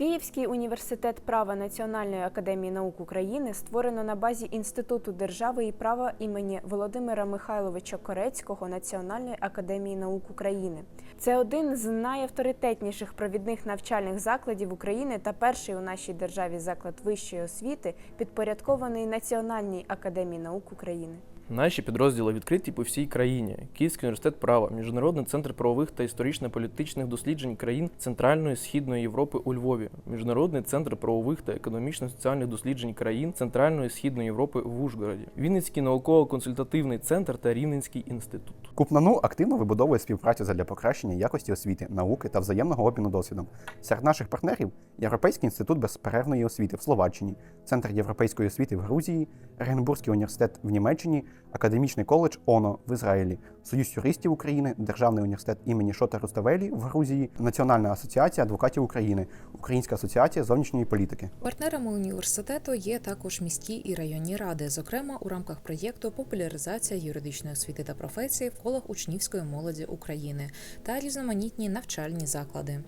Київський університет права Національної академії наук України створено на базі Інституту держави і права імені Володимира Михайловича Корецького Національної академії наук України. Це один з найавторитетніших провідних навчальних закладів України та перший у нашій державі заклад вищої освіти, підпорядкований Національній академії наук України. Наші підрозділи відкриті по всій країні. Київський університет права, Міжнародний центр правових та історично-політичних досліджень країн Центральної Східної Європи у Львові, Міжнародний центр правових та економічно-соціальних досліджень країн Центральної Східної Європи в Ужгороді, Вінницький науково-консультативний центр та Рівненський інститут. Купнану активно вибудовує співпрацю задля покращення якості освіти, науки та взаємного обміну досвідом. Серед наших партнерів Європейський інститут безперервної освіти в Словаччині, Центр європейської освіти в Грузії, Регенбурзький університет в Німеччині, Академічний коледж ОНО в Ізраїлі, Союз юристів України, Державний університет імені Шота Руставелі в Грузії, Національна асоціація адвокатів України, Українська асоціація зовнішньої політики. Партнерами університету є також міські і районні ради, зокрема у рамках проєкту Популяризація юридичної освіти та професії в колах учнівської молоді України та різноманітні навчальні заклади.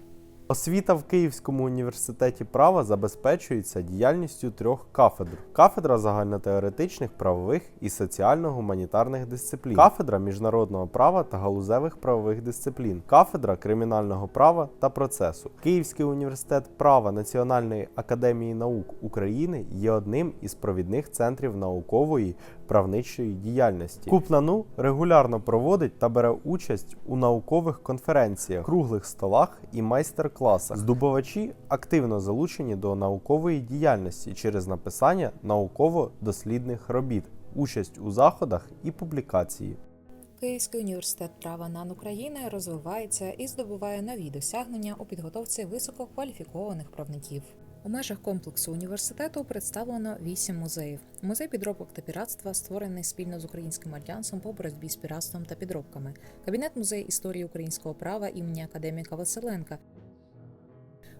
Освіта в Київському університеті права забезпечується діяльністю трьох кафедр: кафедра загальнотеоретичних, правових і соціально-гуманітарних дисциплін, кафедра міжнародного права та галузевих правових дисциплін, кафедра кримінального права та процесу. Київський університет права Національної академії наук України є одним із провідних центрів наукової правничої діяльності. Купнану регулярно проводить та бере участь у наукових конференціях, круглих столах і майстер-класах. Здобувачі активно залучені до наукової діяльності через написання науково-дослідних робіт, участь у заходах і публікації. Київський університет права НАН України розвивається і здобуває нові досягнення у підготовці висококваліфікованих правників. У межах комплексу університету представлено вісім музеїв. Музей підробок та піратства створений спільно з Українським альянсом по боротьбі з піратством та підробками. Кабінет музей історії українського права імені академіка Василенка.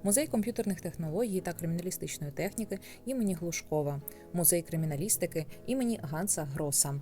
Музей комп'ютерних технологій та криміналістичної техніки імені Глушкова, музей криміналістики імені Ганса Гроса.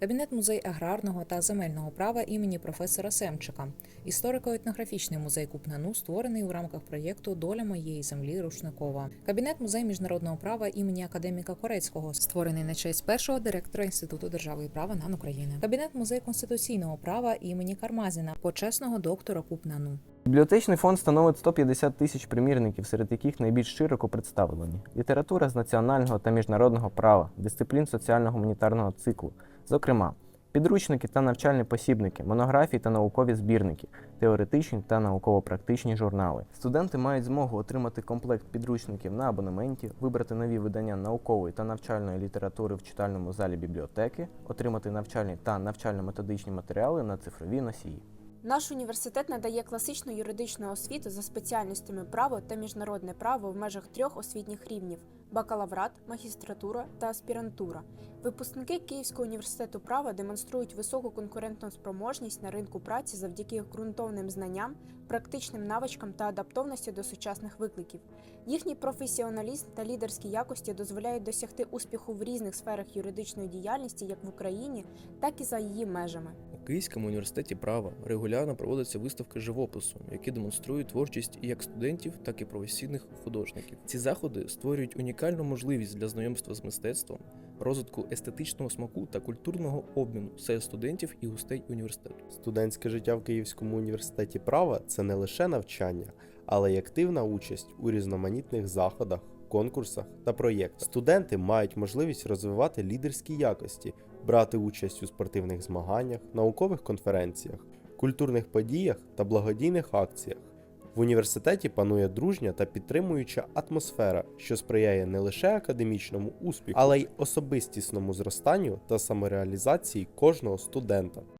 Кабінет музей аграрного та земельного права імені професора Семчика, історико-етнографічний музей Купнану, створений у рамках проєкту Доля моєї землі Рушникова. Кабінет музей міжнародного права імені академіка Корецького, створений на честь першого директора Інституту держави і права НАН України. Кабінет музей конституційного права імені Кармазіна, почесного доктора Купнану. Бібліотечний фонд становить 150 тисяч примірників, серед яких найбільш широко представлені література з національного та міжнародного права, дисциплін соціально-гуманітарного циклу, зокрема, підручники та навчальні посібники, монографії та наукові збірники, теоретичні та науково-практичні журнали. Студенти мають змогу отримати комплект підручників на абонементі, вибрати нові видання наукової та навчальної літератури в читальному залі бібліотеки, отримати навчальні та навчально-методичні матеріали на цифрові носії. Наш університет надає класичну юридичну освіту за спеціальностями право та міжнародне право в межах трьох освітніх рівнів: бакалаврат, магістратура та аспірантура. Випускники Київського університету права демонструють високу конкурентну спроможність на ринку праці завдяки ґрунтовним знанням, практичним навичкам та адаптовності до сучасних викликів. Їхній професіоналізм та лідерські якості дозволяють досягти успіху в різних сферах юридичної діяльності як в Україні, так і за її межами. У Київському університеті права регулярно проводяться виставки живопису, які демонструють творчість як студентів, так і професійних художників. Ці заходи створюють унікальну можливість для знайомства з мистецтвом, розвитку естетичного смаку та культурного обміну серед студентів і гостей університету. Студентське життя в Київському університеті права це не лише навчання, але й активна участь у різноманітних заходах, конкурсах та проєктах. Студенти мають можливість розвивати лідерські якості, брати участь у спортивних змаганнях, наукових конференціях, культурних подіях та благодійних акціях. В університеті панує дружня та підтримуюча атмосфера, що сприяє не лише академічному успіху, але й особистісному зростанню та самореалізації кожного студента.